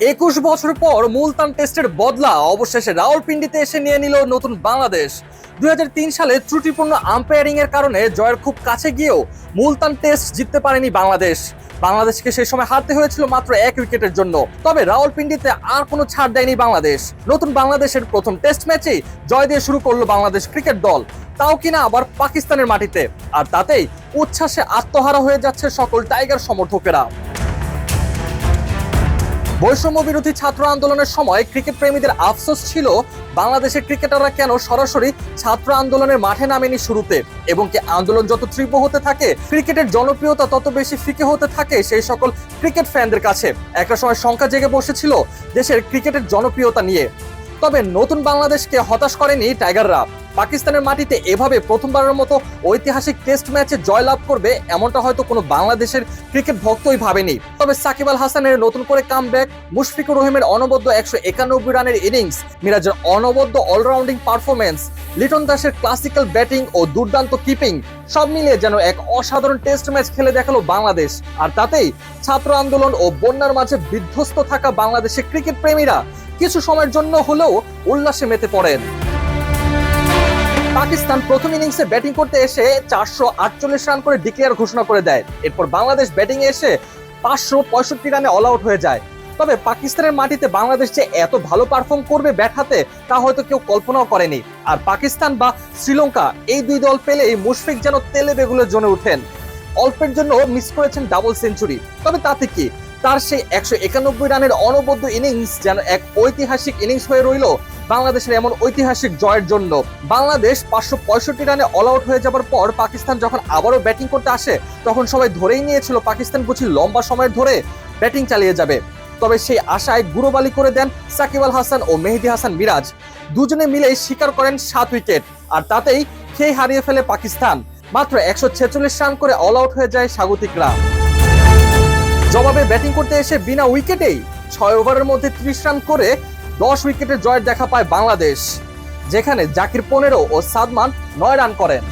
একুশ বছর পর মুলতান টেস্টের বদলা, অবশেষে রাওয়ালপিন্ডিতে এসে নিয়ে নিল নতুন বাংলাদেশ। দু হাজার তিন সালে ত্রুটিপূর্ণ আম্পায়ারিং এর কারণে জয়ের খুব কাছে গিয়েও মুলতান টেস্ট জিততে পারেনি বাংলাদেশ। বাংলাদেশকে সেই সময় হারতে হয়েছিল মাত্র এক উইকেটের জন্য। তবে রাওয়ালপিন্ডিতে আর কোনো ছাড় দেয়নি বাংলাদেশ। নতুন বাংলাদেশের প্রথম টেস্ট ম্যাচেই জয় দিয়ে শুরু করল বাংলাদেশ ক্রিকেট দল। তাও কিনা আবার পাকিস্তানের মাটিতে। আর তাতেই উচ্ছ্বাসে আত্মহারা হয়ে যাচ্ছে সকল টাইগার সমর্থকেরা। বৈষম্য বিরোধী ছাত্র আন্দোলনের সময় ক্রিকেট প্রেমীদের আফসোস ছিল, বাংলাদেশের ক্রিকেটাররা কেন সরাসরি ছাত্র আন্দোলনের মাঠে নামেনি শুরুতে? এবং কি আন্দোলন যত তীব্র হতে থাকে, ক্রিকেটের জনপ্রিয়তা তত বেশি ফিকে হতে থাকে সেই সকল ক্রিকেট ফ্যানদের কাছে। একটা সময় শঙ্কা জেগে বসেছিল দেশের ক্রিকেটের জনপ্রিয়তা নিয়ে। তবে নতুন বাংলাদেশকে হতাশ করেনি টাইগাররা। পাকিস্তানের মাটিতে এভাবে প্রথমবারের মতো ঐতিহাসিক টেস্ট ম্যাচে জয়লাভ করবে, এমনটা হয়তো কোনো বাংলাদেশের ক্রিকেট ভক্তই ভাবেনি। তবে সাকিব আল হাসানের নতুন করে কামব্যাক মুশফিকুর রহিমের অনবদ্য একশো একানব্বই রানের ইনিংস মিরাজের অনবদ্য অলরাউন্ডিং পারফরমেন্স লিটন দাসের ক্লাসিক্যাল ব্যাটিং ও দুর্দান্ত কিপিং সব মিলিয়ে যেন এক অসাধারণ টেস্ট ম্যাচ খেলে দেখাল বাংলাদেশ। আর তাতেই ছাত্র আন্দোলন ও বন্যার মাঝে বিধ্বস্ত থাকা বাংলাদেশের ক্রিকেট প্রেমীরা কিছু সময়ের জন্য হলেও উল্লাসে মেতে পড়েন। পাকিস্তান প্রথম ইনিংসে ব্যাটিং করতে এসে চারশো আটচল্লিশ রান করে ডিক্লেয়ার ঘোষণা করে দেয়। এরপর বাংলাদেশ ব্যাটিং এসে পাঁচশো পঁয়ষট্টি রানে অল আউট হয়ে যায়। তবে পাকিস্তানের মাটিতে বাংলাদেশ যে এত ভালো পারফর্ম করবে ব্যাট হাতে, তা হয়তো কেউ কল্পনাও করেনি। আর পাকিস্তান বা শ্রীলঙ্কা এই দুই দল পেলেই মুশফিক যেন তেলে বেগুলে জ্বলে ওঠেন। অল্পের জন্য মিস করেছেন ডাবল সেঞ্চুরি তবে তাতে কি? তার সেই একশো একানব্বই রানের অনবদ্য ইনিংস যেন এক ঐতিহাসিক ইনিংস হয়ে রইল বাংলাদেশের এমন ঐতিহাসিক জয়ের জন্য বাংলাদেশ পাঁচশো পঁয়ষট্টি রানে অল আউট হয়ে যাবার পর পাকিস্তান যখন আবারও ব্যাটিং করতে আসে, তখন সবাই ধরেই নিয়েছিল পাকিস্তান বুঝি লম্বা সময় ধরে ব্যাটিং চালিয়ে যাবে। তবে সেই আশায় গুরুবালি করে দেন সাকিব আল হাসান ও মেহেদি হাসান মিরাজ। দুজনে মিলেই স্বীকার করেন সাত উইকেট আর তাতেই খেয়ে হারিয়ে ফেলে পাকিস্তান। মাত্র একশো ছেচল্লিশ রান করে অল আউট হয়ে যায় স্বাগতিকরা। জবাবে ব্যাটিং করতে এসে বিনা উইকেটেই ছয় ওভারের মধ্যে ত্রিশ রান করে দশ উইকেটের জয়ের দেখা পায় বাংলাদেশ যেখানে জাকির পনেরো ও সাদমান নয় রান করেন।